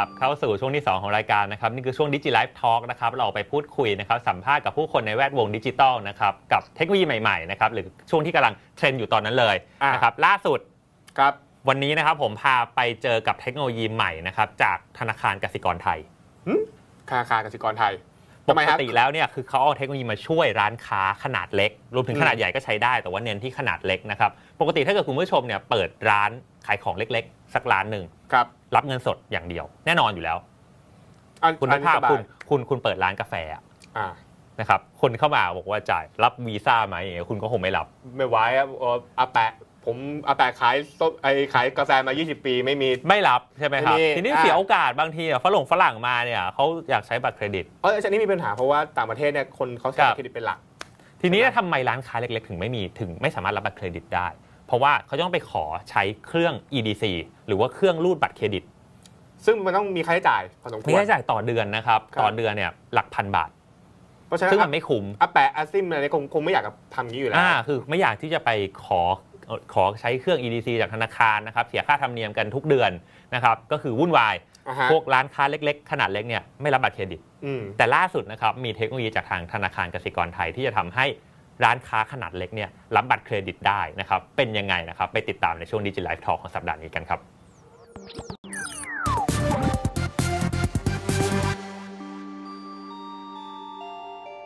กลับเข้าสู่ช่วงที่ 2 ของรายการนะครับนี่คือช่วงดิจิ l i ฟ e Talk นะครับเราไปพูดคุยนะครับสัมภาษณ์กับผู้คนในแวดวงดิจิทัลนะครับกับเทคโนโลยีใหม่ๆนะครับหรือช่วงที่กำลังเทรนด์อยู่ตอนนั้นเลยอ่านนะครับล่าสุดครับวันนี้นะครับผมพาไปเจอกับเทคโนโลยีใหม่นะครับจากธนาคารกสิกรไทยธนาคารกสิกรไทยปทำไมกครับติแล้วเนี่ยคือเขาเอาเทคโนโลยีมาช่วยร้านค้าขนาดเล็ก รวมถึงอืมขนาดใหญ่ก็ใช้ได้แต่ว่าเน้นที่ขนาดเล็กนะครับปกติถ้าเกิดคุณผู้ชมเนี่ยเปิดร้านขายของเล็กๆ สักร้านหนึ่งค รับรับเงินสดอย่างเดียว แน่นอนอยู่แล้วอันคุณอันึนกนี้ภาพสบายคุณคุณคุณเปิดร้านกาแฟอะอ่านะครับคนเข้ามาบอกว่าจ่ายรับวีซ่าไหมอย่างเงี้ยคุณก็คงไม่รับ ไม่ไหวครับเอ่ออาแปะผมอาแปะขายส้มไอขายกาแฟมา 20 ปีไม่มีไม่รับใช่ไหมครับไม่มีทีนี้อ่าเสียโอกาสบางทีอะฝรั่งฝรั่งมาเนี่ยเขาอยากใช้บัตรเครดิตเอออันนี้มีปัญหาเพราะว่าต่างประเทศเนี่ยคนเขาใช้ครับบัตรเครดิตเป็นหลัก ทีนี้ใช่ไหมทำไมร้านค้าเล็ก ๆ ถึงไม่มีถึงไม่สามารถรับบัตรเครดิตได้ เพราะว่าเขาต้องไปขอใช้เครื่อง EDC หรือว่าเครื่องรูดบัตรเครดิต ซึ่งมันต้องมีค่าใช้จ่ายพอสมควมีรค่าใช้จ่ายต่อเดือนนะครับครับต่อเดือนเนี่ยหลักพันบาทเพราะฉะนั้ซึ่งนมันไม่คุ้มอาแปะอาซิมอะไรเนี่ยคงคงไม่อยากจะทำอย่างนี้อยู่แล้วอ่าคือไม่อยากที่จะไปขอเอ่อขอใช้เครื่อง EDC จากธนาคารนะครับเสียค่าธรรมเนียมกันทุกเดือนนะครับก็คือวุ่นวายอ่าฮะพวกร้านค้าเล็ก ๆ ขนาดเล็กเนี่ยไม่รับบัตรเครดิตอืมแต่ล่าสุดนะครับมีเทคโนโลยีจากทางธนาคารกสิกรไทยที่จะทำให้ร้านค้าขนาดเล็กเนี่ยรับบัตรเครดิตได้นะครับเป็นยังไงนะครับไปติดตามในช่วงดิจิ l ไลฟ์ทอของสัปดาห์นี้กันครับ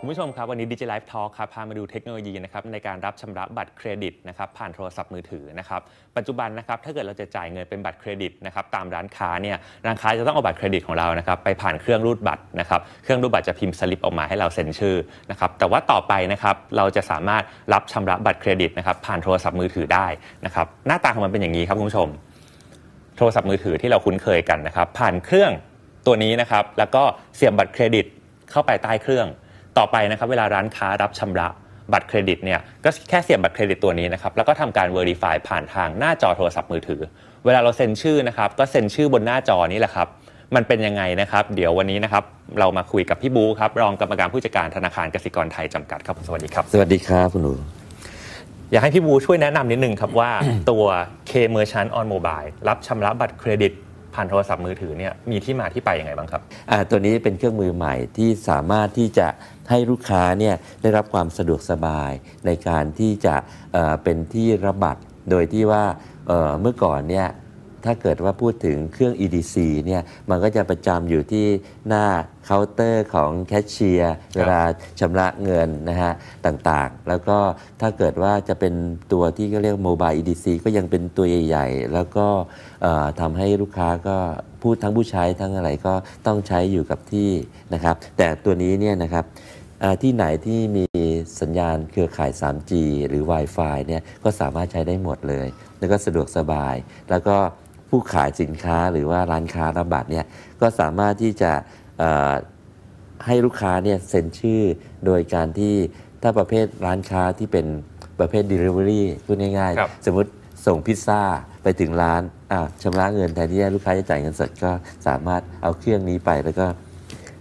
คุณผู้ชมครับ วันนี้ดิจิ l ไลฟ์ทอครับพามาดูเทคโนโลยีนะครับในการรับชำระบัตรเครดิตนะครับผ่านโทรศัพท์มือถือนะครับปัจจุบันนะครับถ้าเกิดเราจะจ่ายเงินเป็นบัตรเครดิตนะครับตามร้านค้าเนี่ยร้านค้าจะต้องเอาบัตรเครดิตของเรานะครับไปผ่านเครื่องรูดบัตรนะครับเครื่องรูดบัตรจะพิมพ์สลิปออกมาให้เราเซ็นชื่อนะครับแต่ว่าต่อไปนะครับเราจะสามารถรับชำระบัตรเครดิตนะครับผ่านโทรศัพท์มือถือได้นะครับหน้าตาของมันเป็นอย่างนี้ครับคุณผู้ชม โทรศัพท์มือถือที่เราคุ้นเคยกันนะครับผ่านเครื่องตัวนี้นะครับแล้วก็เสียบบัตรเครดิตเข้าไปใต้เครื่อง ต่อไปนะครับเวลาร้านค้ารับชำระบัตรเครดิตเนี่ยก็แค่เสียบบัตรเครดิตตัวนี้นะครับแล้วก็ทำการ Verify ผ่านทางหน้าจอโทรศัพท์มือถือ เวลาเราเซ็นชื่อนะครับก็เซ็นชื่อบนหน้าจอนี้แหละครับมันเป็นยังไงนะครับ เดี๋ยววันนี้นะครับเรามาคุยกับพี่บูครับรองกรรมการผู้จัดการธนาคารกสิกรไทยจำกัดครับสวัสดีครับ สวัสดีครับคุณหนู อยากให้พี่บูช่วยแนะนำนิดนึงครับว่าตัว K Merchant on Mobile รับชำระบัตรเครดิตผ่านโทรศัพท์มือถือเนี่ยมีที่มาที่ไปยังไงบ้างครับอ่าตัวนี้เป็นเครื่องมือใหม่ที่สามารถที่จะให้ลูกค้าเนี่ยได้รับความสะดวกสบายในการที่จะเอ่อเป็นที่รับบัตรโดยที่ว่าเอ่อเมื่อก่อนเนี่ย ถ้าเกิดว่าพูดถึงเครื่อง EDC เนี่ยมันก็จะประจำอยู่ที่หน้าเคาน์เตอร์ของแคชเชียร์เวลาชำระเงินนะฮะต่างๆ แล้วก็ถ้าเกิดว่าจะเป็นตัวที่เขาเรียกโมบาย EDC ก็ยังเป็นตัวใหญ่ๆ แล้วก็เอ่อทำให้ลูกค้าก็พูดทั้งผู้ใช้ทั้งอะไรก็ต้องใช้อยู่กับที่นะครับ แต่ตัวนี้เนี่ยนะครับอ่าที่ไหนที่มีสัญญาณเครือข่าย 3G หรือ Wi-Fi เนี่ยก็สามารถใช้ได้หมดเลย แล้วก็สะดวกสบายแล้วก็ ผู้ขายสินค้าหรือว่าร้านค้ารับบัตรเนี่ยก็สามารถที่จะเอ่อให้ลูกค้าเนี่ยเซ็นชื่อโดยการที่ถ้าประเภทร้านค้าที่เป็นประเภท Delivery พูดง่ายครับๆสมมุติส่งพิซซ่าไปถึงร้านอะชำระเงินแทนที่ให้ลูกค้าจะจ่ายเงินสดก็สามารถเอาเครื่องนี้ไปแล้วก็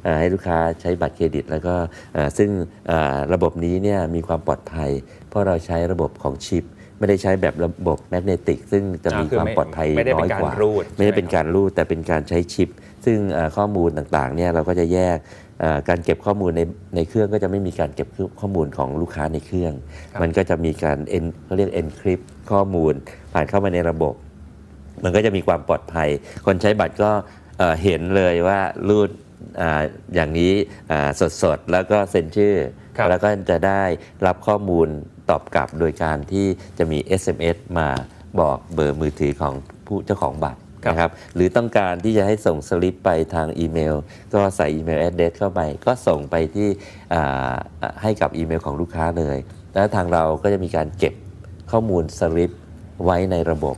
เอ่อให้ลูกค้าใช้บัตรเครดิต แล้วก็เอ่อซึ่งเอ่อระบบนี้เนี่ยมีความปลอดภัย เพราะเราใช้ระบบของชิป ไม่ได้ใช้แบบระบบแมกเนติก ซึ่งจะมีอ่าคือความไม่ปลอดภัยไม่ได้เป็นน้อยการกว่ารูดไม่ได้เป็นใช่ไหมครับการรูด แต่เป็นการใช้ชิป ซึ่งเอ่อข้อมูลต่างๆเนี่ยเราก็จะแยกเอ่อการเก็บข้อมูลในในเครื่องก็จะไม่มีการเก็บข้อมูลของลูกค้าในเครื่องครับมันก็จะมีการ en เขาเรียก encrypt ข้อมูล ผ่านเข้ามาในระบบ มันก็จะมีความปลอดภัย คนใช้บัตรก็เอ่อเห็นเลยว่ารูดอ่าอย่างนี้สดๆ แล้วก็เซ็นชื่อครับแล้วก็จะได้รับข้อมูล ตอบกลับโดยการที่จะมี SMS มาบอกเบอร์มือถือของผู้เจ้าของบัตรครับนะครับหรือต้องการที่จะให้ส่งสลิปไปทางอีเมล ก็ใส่อีเมล address เข้าไป ก็ส่งไปที่อ่าอ่าให้กับอีเมลของลูกค้าเลย แล้วทางเราก็จะมีการเก็บข้อมูลสลิปไว้ในระบบ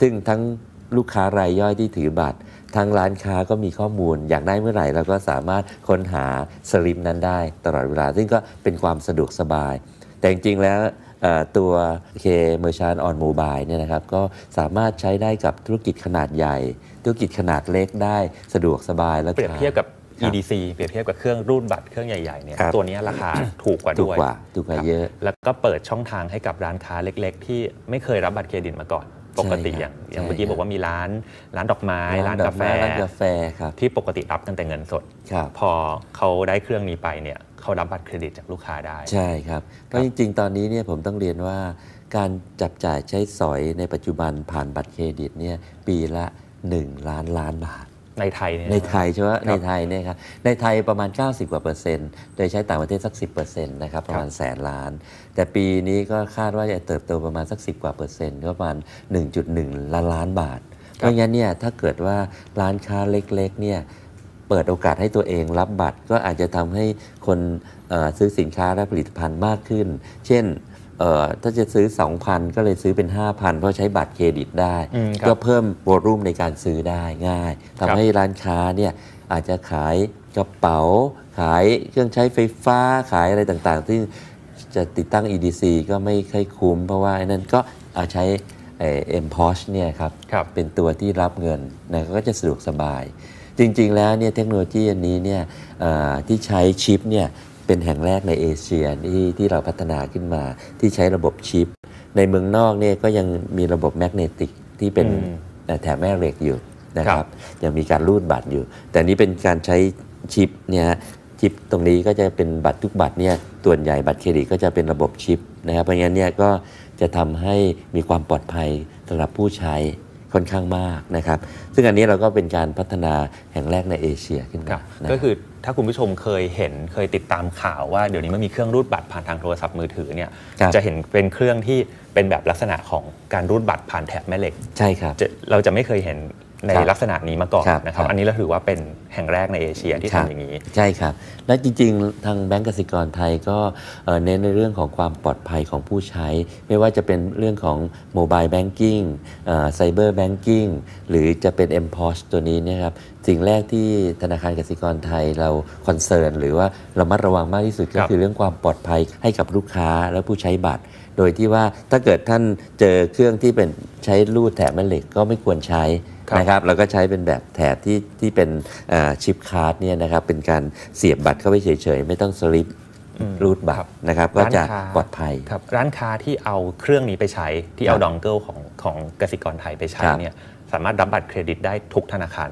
ซึ่งทั้งลูกค้ารายย่อยที่ถือบัตร ทางร้านค้าก็มีข้อมูล อยากได้เมื่อไหร่เราก็สามารถค้นหาสลิปนั้นได้ตลอดเวลา ซึ่งก็เป็นความสะดวกสบาย แต่จริงๆแล้วเอ่อตัว K Merchant on Mobile เนี่ยนะครับก็สามารถใช้ได้กับธุรกิจขนาดใหญ่ ธุรกิจขนาดเล็กได้สะดวกสบายและเปรียบเทียบกับครับ EDC เปรียบเทียบกับเครื่องรูดบัตรเครื่องใหญ่ๆเนี่ยครับตัวนี้ราคาถูกกว่าถูกด้วยกว่าถูกกว่าครับเยอะ แล้วก็เปิดช่องทางให้กับร้านค้าเล็ก ๆ ที่ไม่เคยรับบัตรเครดิตมาก่อน ปกติใช่อครัย่าบงอย่างใช่เมื่อกี้ครับบอกว่ามีร้านร้านดอกไม้ ร้านดกาแฟไม้ร้านกาแฟครับที่ปกติรับกันแต่เงินสดครับพอเขาได้เครื่องนี้ไปเนี่ย เขารับบัตรเครดิตจากลูกค้าได้ ใช่ครับเพราะจริง ๆ ตอนนี้เนี่ยผมต้องเรียนว่าการจับจ่ายใช้สอยในปัจจุบันผ่านบัตรเครดิตเนี่ยปีละ 1 ล้านล้านบาทในไทยเนี่ยในไทยใช่ไหมครับในไทยเนี่ยครับในไทยประมาณ 90 กว่าเปอร์เซ็นต์ โดยใช้ต่างประเทศสัก 10เปอร์เซ็นต์นะครับประมาณแสนล้าน แต่ปีนี้ก็คาดว่าจะเติบโตประมาณสัก 10 กว่าเปอร์เซ็นต์ก็ประมาณ 1.1 ล้านล้านบาท เพราะงั้นเนี่ยถ้าเกิดว่าร้านค้าเล็กๆเนี่ย เปิดโอกาสให้ตัวเองรับบัตร ก็อาจจะทำให้คนเอ่อซื้อสินค้าและผลิตภัณฑ์มากขึ้น เช่นเอ่อถ้าจะซื้อ 2,000 ก็เลยซื้อเป็น 5,000 เพราะใช้บัตรเครดิตได้อืมครับก็เพิ่มโวลุ่มในการซื้อได้ง่ายครับทำให้ร้านค้าเนี่ยอาจจะขายกระเป๋า ขายเครื่องใช้ไฟฟ้าขายอะไรต่างๆ ที่จะติดตั้ง EDC ก็ไม่ค่อยคุ้ม เพราะว่าไอ้นั่นก็เอาใช้เอ็มพอชเนี่ยครับครับเป็นตัวที่รับเงินนะก็จะสะดวกสบาย จริง ๆ แล้วเนี่ยเทคโนโลยีอันนี้เนี่ยเอ่อที่ใช้ชิปเนี่ยเป็นแห่งแรกในเอเชียที่ที่เราพัฒนาขึ้นมาที่ใช้ระบบชิป ในเมืองนอกเนี่ยก็ยังมีระบบแมกเนติกที่เป็นอืมเอ่อแถบแม่เหล็กอยู่นะคครัรับบยังมีการรูดบัตรอยู่ แต่นี้เป็นการใช้ชิปเนี่ยฮะชิปตรงนี้ก็จะเป็นบัตรทุกบัตรเนี่ยส่วนใหญ่บัตรเครดิตก็จะเป็นระบบชิปนะครับเพราะงั้นเนี่ยก็จะทำให้มีความปลอดภัยสำหรับผู้ใช้ ค่อนข้างมากนะครับ ซึ่งอันนี้เราก็เป็นการพัฒนาแห่งแรกในเอเชียขึ้นคมารับนะก็คือถ้าคุณผู้ชมเคยเห็นเคยติดตามข่าวว่าเดี๋ยวนี้มันมีเครื่องรูดบัตรผ่านทางโทรศัพท์มือถือเนี่ยครับจะเห็นเป็นเครื่องที่เป็นแบบลักษณะของการรูดบัตรผ่านแถบแม่เหล็ก ใช่ครับจะเราจะไม่เคยเห็น ในครับลักษณะนี้มาก่อนครับนะครับครับ อันนี้เราถือว่าเป็นแห่งแรกในเอเชียที่ครัทำบอย่างนี้ ใช่ครับ และจริงๆ ทางแบงก์กสิกรไทยก็เอ่อเน้นในเรื่องของความปลอดภัยของผู้ใช้ ไม่ว่าจะเป็นเรื่องของโมบายแบงกิ้งไซเบอร์แบงกิ้งหรือจะเป็น m p o s ตัวนี้เนยครับสิ่งแรกที่ธนาคารกสิกรไทยเราคอนเซิร์นหรือว่าเรามัดระวังมากที่สุดก็ครับคือเรื่องความปลอดภัยให้กับลูกค้าและผู้ใช้บัตร โดยที่ว่าถ้าเกิดท่านเจอเครื่องที่เป็นใช้รูดแถบแม่เหล็กก็ไม่ควรใช้ครับ นะครับเราก็ใช้เป็นแบบแถบที่ที่เป็นชิปคาร์ดเนี่ยนะครับเป็นการเสียบบัตรเข้าไปเฉยๆ ไม่ต้องสลิปอืมรูดบัตรนะครับก็จะร้านค้าปลอดภัยครับร้านค้าที่เอาเครื่องนี้ไปใช้ที่เอาครับดองเกิลของของกสิกรไทยไปใช้ครับเนี่ยสามารถรับบัตรเครดิตได้ทุกธนาคาร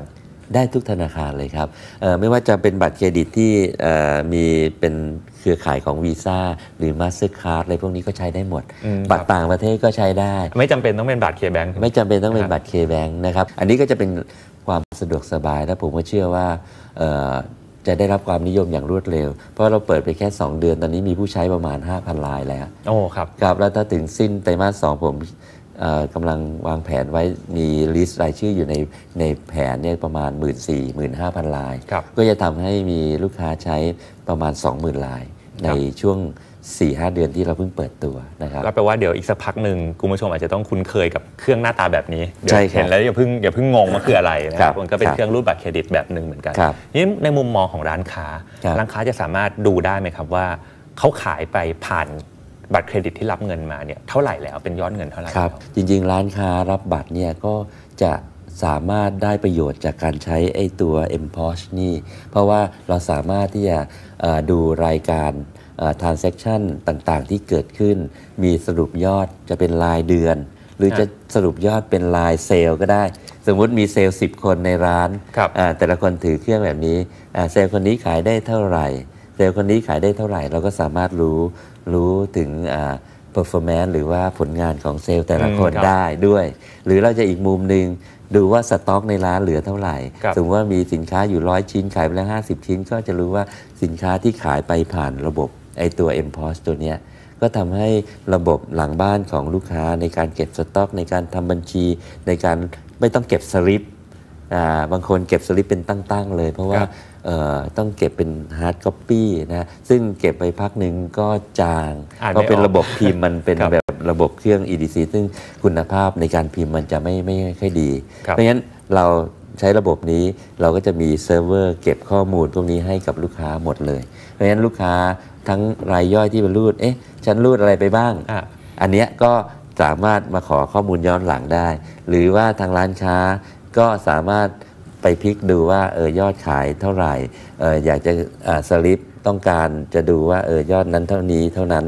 ได้ทุกธนาคารเลยครับเอ่อไม่ว่าจะเป็นบัตรเครดิตที่เอ่อมีเป็นเครือข่ายของวีซ่าหรือ Mastercard อะไรพวกนี้ก็ใช้ได้หมดอืมบัตรต่างประเทศก็ใช้ได้ ไม่จำเป็นต้องเป็นบัตรเคแบงไม่จำเป็นต้องเป็นครับบัตรเคแบงนะครับอันนี้ก็จะเป็นความสะดวกสบายและผมก็เชื่อว่าเอ่อจะได้รับความนิยมอย่างรวดเร็ว เพราะเราเปิดไปแค่ 2 เดือนตอนนี้มีผู้ใช้ประมาณ 5,000 รายแล้ว โอ้ครับครับแล้วถ้าถึงสิ้นไตรมาสสองผมเอ่อ กำลังวางแผนไว้มีลิสต์รายชื่ออยู่ในในแผนเนี่ยประมาณ 1 4 0 0 0 1 5 0 0 0รายครับก็จะทำให้มีลูกค้าใช้ประมาณ 20,000ราย ในช่วง 4-5 เดือนที่เราเพิ่งเปิดตัวนะครับก็แปลว่าเดี๋ยวอีกสักพักหนึ่งคุณผู้ชมอาจจะต้องคุ้นเคยกับเครื่องหน้าตาแบบนี้เดี๋ยวใช่ครับเห็นแล้วอย่าเพิ่งอย่าเพิ่งงงว่าคืออะไรนะคครัรับบมันก็เป็นครับเครื่องรูดบัตรเครดิตแบบหนึ่งเหมือนกันครับนี่ในมุมมองของร้านค้าครับร้านค้าจะสามารถดูได้ไหมครับว่าเขาขายไปผ่าน บัตรเครดิตที่รับเงินมาเนี่ยเท่าไหร่แล้วเป็นยอดเงินเท่าไหร่ครับแล้วจริงๆ ร้านค้ารับบัตรเนี่ยก็จะสามารถได้ประโยชน์จากการใช้ไอ้ตัว m p o s นี่ เพราะว่าเราสามารถที่จะเอ่อดูรายการเอ่อ transaction ต่างๆ ที่เกิดขึ้น มีสรุปยอดจะเป็นรายเดือน หรือครับจะสรุปยอดเป็นรายเซลล์ก็ได้ สมมุติมีเซลล์10 คนในร้านครับอ่าแต่ละคนถือเครื่องแบบนี้อ่าเซลล์คนนี้ขายได้เท่าไหร่เซลล์คนนี้ขายได้เท่าไหร่เราก็สามารถรู้ รู้ถึงอ่า performance หรือว่าผลงานของเซลล์แต่ละคนอืมครับได้ด้วย หรือเราจะอีกมุมหนึ่งดูว่าสต็อกในร้านเหลือเท่าไหร่ครับสมมติว่ามีสินค้าอยู่ร้อยชิ้น ขายไปแล้ว50ชิ้น ก็จะรู้ว่าสินค้าที่ขายไปผ่านระบบไอตัว m p o s ตัวเนี้ยก็ทำให้ระบบหลังบ้านของลูกค้าในการเก็บสต็อก ในการทำบัญชี ในการไม่ต้องเก็บสลิปอ่า บางคนเก็บสลิปเป็นตั้ง ๆ เลย เพราะว่าครับเอ่อต้องเก็บเป็นฮาร์ดค o ปปี้นะซึ่งเก็บไปพักหนึ่งก็จางอ่านเพราะไม่เป็นออกระบบพิมพ์มันเป็นครับแบบระบบเครื่อง EDC ซึ่งคุณภาพในการพิมพ์มันจะไม่ไม่ค่อยดีครับเพราะงั้นเราใช้ระบบนี้เราก็จะมีเซิร์ฟเวอร์เก็บข้อมูลพวกนี้ให้กับลูกค้าหมดเลย เพราะฉะนั้นลูกค้าทั้งรายย่อยที่ไปรูด เอ๊ะ ฉันรูดอะไรไปบ้างอะอันเนี้ยก็สามารถมาขอข้อมูลย้อนหลังได้ หรือว่าทางร้านค้า ก็สามารถไปพลิกดูว่าเออยอดขายเท่าไหร่เอออยากจะสลิปต้องการจะดูว่าเออยอดนั้นเท่านี้เท่านั้น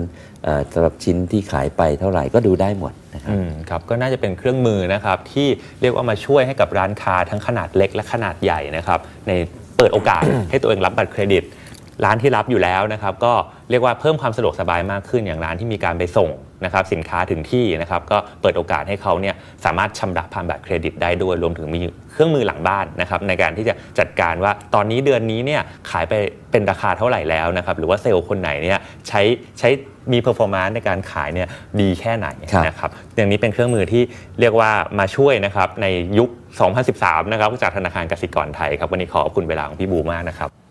สำหรับชิ้นที่ขายไปเท่าไหร่ก็ดูได้หมดนะครับครับก็น่าจะเป็นเครื่องมือนะครับที่เรียกว่ามาช่วยให้กับร้านค้าทั้งขนาดเล็กและขนาดใหญ่นะครับในเปิดโอกาสให้ตัวเองรับบัตรเครดิต ร้านที่รับอยู่แล้วนะครับก็เรียกว่าเพิ่มความสะดวกสบายมากขึ้นอย่างร้านที่มีการไปส่งนะครับสินค้าถึงที่นะครับก็เปิดโอกาสให้เขาเนี่ยสามารถชำระผ่านบัตรเครดิตได้ด้วยรวมถึงมีเครื่องมือหลังบ้านนะครับในการที่จะจัดการว่าตอนนี้เดือนนี้เนี่ยขายไปเป็นราคาเท่าไหร่แล้วนะครับหรือว่าเซลล์คนไหนเนี่ยใช้ใช้มีเพอร์ฟอร์มนซ์ในการขายเนี่ยดีแค่ไหนนะครับอย่างนี้เป็นเครื่องมือที่เรียกว่ามาช่วยนะครับในยุค 2013 นะครับจากธนาคารกสิกรไทยครับวันนี้ขอขอบคุณเวลาของพี่บูมากนะครับ